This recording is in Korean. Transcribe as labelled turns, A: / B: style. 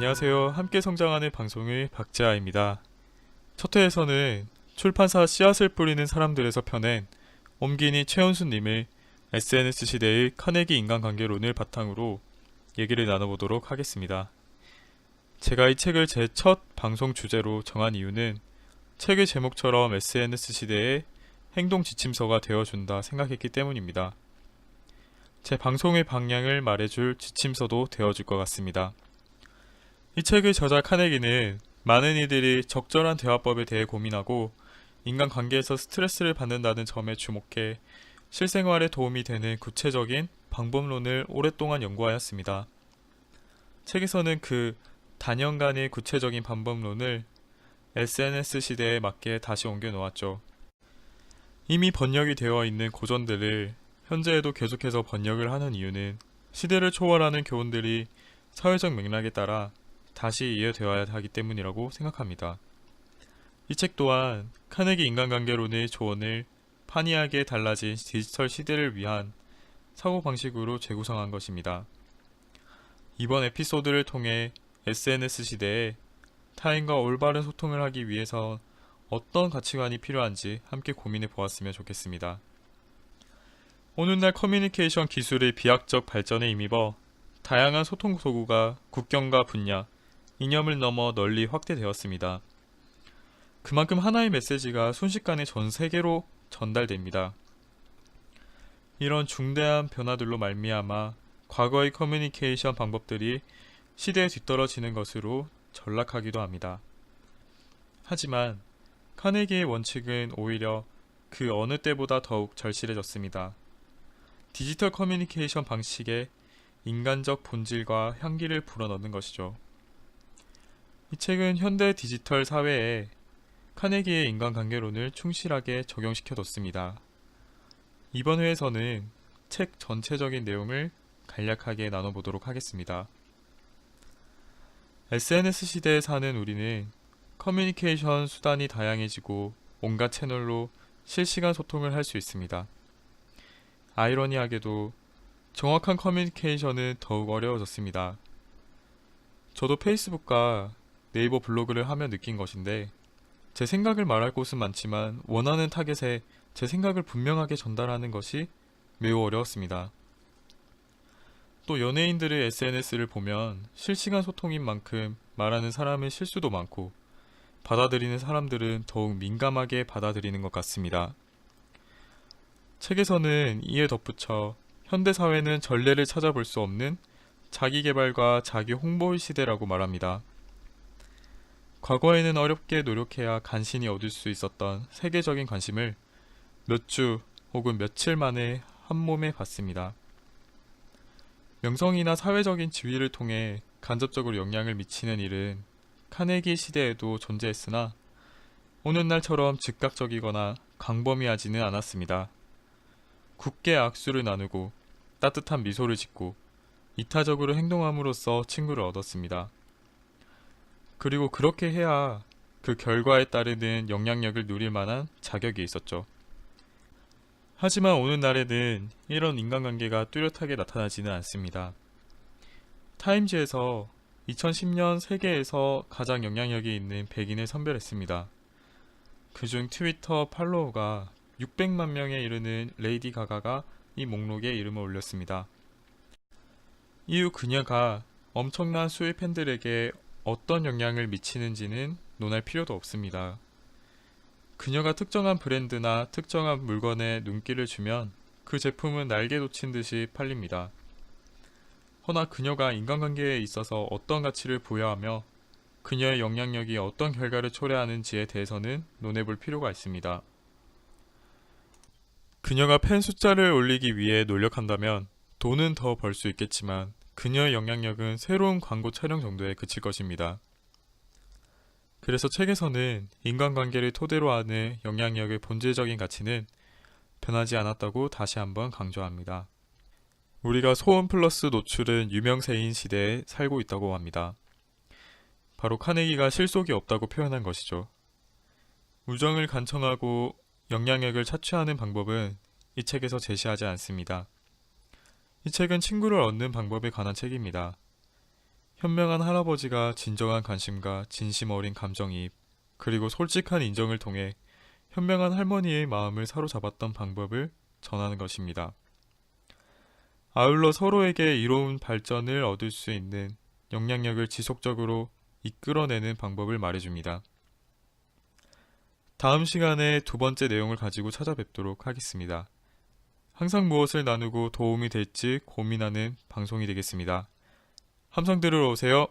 A: 안녕하세요. 함께 성장하는 방송의 박재아입니다. 첫 회에서는 출판사 씨앗을 뿌리는 사람들에서 펴낸 옴기니 최현수님의 SNS 시대의 카네기 인간관계론을 바탕으로 얘기를 나눠보도록 하겠습니다. 제가 이 책을 제 첫 방송 주제로 정한 이유는 책의 제목처럼 SNS 시대의 행동 지침서가 되어준다 생각했기 때문입니다. 제 방송의 방향을 말해줄 지침서도 되어줄 것 같습니다. 이 책의 저자 카네기는 많은 이들이 적절한 대화법에 대해 고민하고 인간관계에서 스트레스를 받는다는 점에 주목해 실생활에 도움이 되는 구체적인 방법론을 오랫동안 연구하였습니다. 책에서는 그 단연간의 구체적인 방법론을 SNS 시대에 맞게 다시 옮겨 놓았죠. 이미 번역이 되어 있는 고전들을 현재에도 계속해서 번역을 하는 이유는 시대를 초월하는 교훈들이 사회적 맥락에 따라 다시 이해되어야 하기 때문이라고 생각합니다. 이 책 또한 카네기 인간관계론의 조언을 판이하게 달라진 디지털 시대를 위한 사고방식으로 재구성한 것입니다. 이번 에피소드를 통해 SNS 시대에 타인과 올바른 소통을 하기 위해서 어떤 가치관이 필요한지 함께 고민해 보았으면 좋겠습니다. 오늘날 커뮤니케이션 기술의 비약적 발전에 힘입어 다양한 소통 도구가 국경과 분야, 이념을 넘어 널리 확대되었습니다. 그만큼 하나의 메시지가 순식간에 전 세계로 전달됩니다. 이런 중대한 변화들로 말미암아 과거의 커뮤니케이션 방법들이 시대에 뒤떨어지는 것으로 전락하기도 합니다. 하지만 카네기의 원칙은 오히려 그 어느 때보다 더욱 절실해졌습니다. 디지털 커뮤니케이션 방식에 인간적 본질과 향기를 불어넣는 것이죠. 이 책은 현대 디지털 사회에 카네기의 인간관계론을 충실하게 적용시켜뒀습니다. 이번 회에서는 책 전체적인 내용을 간략하게 나눠보도록 하겠습니다. SNS 시대에 사는 우리는 커뮤니케이션 수단이 다양해지고 온갖 채널로 실시간 소통을 할 수 있습니다. 아이러니하게도 정확한 커뮤니케이션은 더욱 어려워졌습니다. 저도 페이스북과 네이버 블로그를 하며 느낀 것인데 제 생각을 말할 곳은 많지만 원하는 타겟에 제 생각을 분명하게 전달하는 것이 매우 어려웠습니다. 또 연예인들의 SNS를 보면 실시간 소통인 만큼 말하는 사람의 실수도 많고 받아들이는 사람들은 더욱 민감하게 받아들이는 것 같습니다. 책에서는 이에 덧붙여 현대사회는 전례를 찾아볼 수 없는 자기개발과 자기 홍보의 시대라고 말합니다. 과거에는 어렵게 노력해야 간신히 얻을 수 있었던 세계적인 관심을 몇 주 혹은 며칠 만에 한 몸에 받습니다. 명성이나 사회적인 지위를 통해 간접적으로 영향을 미치는 일은 카네기 시대에도 존재했으나 오늘날처럼 즉각적이거나 광범위하지는 않았습니다. 굳게 악수를 나누고 따뜻한 미소를 짓고 이타적으로 행동함으로써 친구를 얻었습니다. 그리고 그렇게 해야 그 결과에 따르는 영향력을 누릴 만한 자격이 있었죠. 하지만 오늘날에는 이런 인간관계가 뚜렷하게 나타나지는 않습니다. 타임즈에서 2010년 세계에서 가장 영향력이 있는 백인을 선별했습니다. 그중 트위터 팔로워가 600만 명에 이르는 레이디 가가가 이 목록에 이름을 올렸습니다. 이후 그녀가 엄청난 수의 팬들에게 어떤 영향을 미치는지는 논할 필요도 없습니다. 그녀가 특정한 브랜드나 특정한 물건에 눈길을 주면 그 제품은 날개 돋친 듯이 팔립니다. 허나 그녀가 인간관계에 있어서 어떤 가치를 부여하며 그녀의 영향력이 어떤 결과를 초래하는지에 대해서는 논해볼 필요가 있습니다. 그녀가 팬 숫자를 올리기 위해 노력한다면 돈은 더 벌 수 있겠지만 그녀의 영향력은 새로운 광고 촬영 정도에 그칠 것입니다. 그래서 책에서는 인간관계를 토대로 하는 영향력의 본질적인 가치는 변하지 않았다고 다시 한번 강조합니다. 우리가 소원 플러스 노출은 유명세인 시대에 살고 있다고 합니다. 바로 카네기가 실속이 없다고 표현한 것이죠. 우정을 간청하고 영향력을 차취하는 방법은 이 책에서 제시하지 않습니다. 이 책은 친구를 얻는 방법에 관한 책입니다. 현명한 할아버지가 진정한 관심과 진심 어린 감정이입, 그리고 솔직한 인정을 통해 현명한 할머니의 마음을 사로잡았던 방법을 전하는 것입니다. 아울러 서로에게 이로운 발전을 얻을 수 있는 영향력을 지속적으로 이끌어내는 방법을 말해줍니다. 다음 시간에 두 번째 내용을 가지고 찾아뵙도록 하겠습니다. 항상 무엇을 나누고 도움이 될지 고민하는 방송이 되겠습니다. 함성 들으러 오세요.